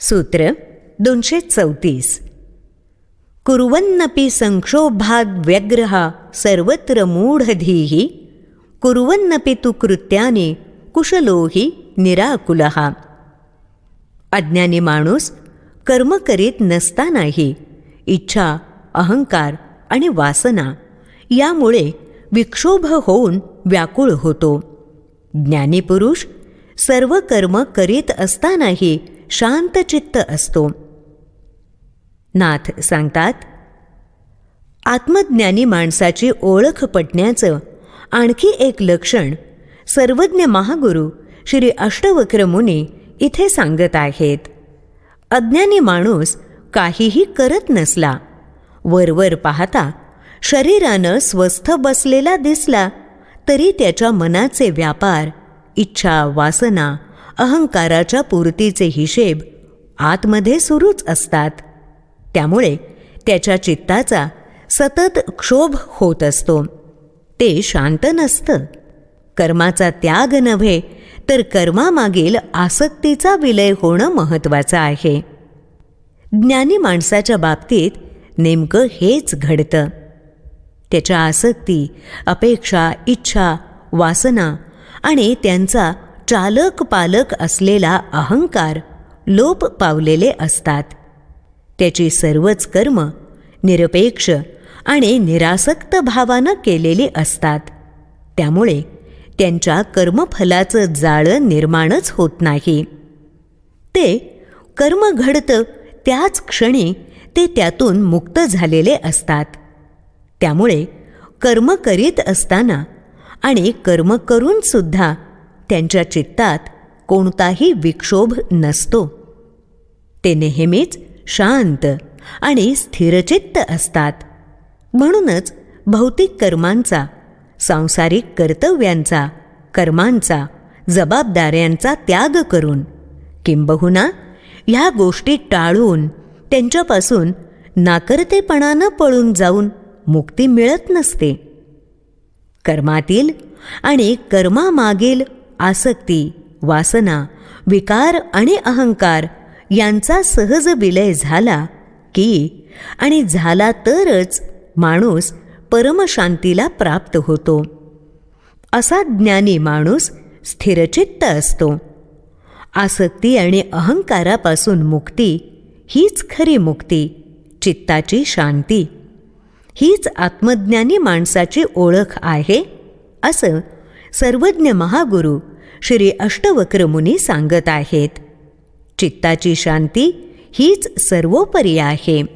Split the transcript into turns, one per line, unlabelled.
सूत्र दोनशे चौतीस. कुर्वन्नपि संक्षोभाद्व्यग्रः सर्वत्र मूढधीः कुर्वन्नपि तु कृत्याने कुशलो हि निराकुलः. अज्ञानी माणूस कर्म करीत नसतानाही इच्छा अहंकार आणि वासना यामुळे विक्षोभ होऊन व्याकुळ होतो. ज्ञानी पुरुष सर्व कर्म करीत असतानाही शांतचित्त असतो. नाथ सांगतात आत्मज्ञानी माणसाची ओळख पटण्याचं आणखी एक लक्षण सर्वज्ञ महागुरू श्री अष्टवक्र मुनी इथे सांगत आहेत. अज्ञानी माणूस काहीही करत नसला वरवर पाहता शरीरानं स्वस्थ बसलेला दिसला तरी त्याच्या मनाचे व्यापार इच्छा वासना अहंकाराच्या पूर्तीचे हिशेब आतमध्ये सुरूच असतात. त्यामुळे त्याच्या चित्ताचा सतत क्षोभ होत असतो. ते शांत नसतं. कर्माचा त्याग नव्हे तर कर्मामागील आसक्तीचा विलय होणं महत्त्वाचं आहे. ज्ञानी माणसाच्या बाबतीत नेमकं हेच घडतं. त्याच्या आसक्ती अपेक्षा इच्छा वासना आणि त्यांचा चालक पालक असलेला अहंकार लोप पावलेले असतात. त्याची सर्वच कर्म निरपेक्ष आणि निरासक्त भावानं केलेली असतात. त्यामुळे त्यांच्या कर्मफलाचं जाळं निर्माणच होत नाही. ते कर्म घडतं त्याच क्षणी ते त्यातून मुक्त झालेले असतात. त्यामुळे कर्म करीत असताना आणि कर्म करून सुद्धा त्यांच्या चित्तात कोणताही विक्षोभ नसतो. ते नेहमीच शांत आणि स्थिरचित्त असतात. म्हणूनच भौतिक कर्मांचा सांसारिक कर्तव्यांचा कर्मांचा जबाबदाऱ्यांचा त्याग करून किंबहुना ह्या गोष्टी टाळून त्यांच्यापासून नाकर्तेपणानं पळून जाऊन मुक्ती मिळत नसते. कर्मातील आणि कर्मामागील आसक्ती वासना विकार आणि अहंकार यांचा सहज विलय झाला की आणि झाला तरच माणूस परमशांतीला प्राप्त होतो. असा ज्ञानी माणूस स्थिरचित्त असतो. आसक्ती आणि अहंकारापासून मुक्ती हीच खरी मुक्ती चित्ताची शांती. हीच आत्मज्ञानी माणसाची ओळख आहे असं सर्वज्ञ महागुरु श्री अष्टवक्र मुनी सांगत आहेत. चित्ताची शांती हीच सर्वोपरी आहे.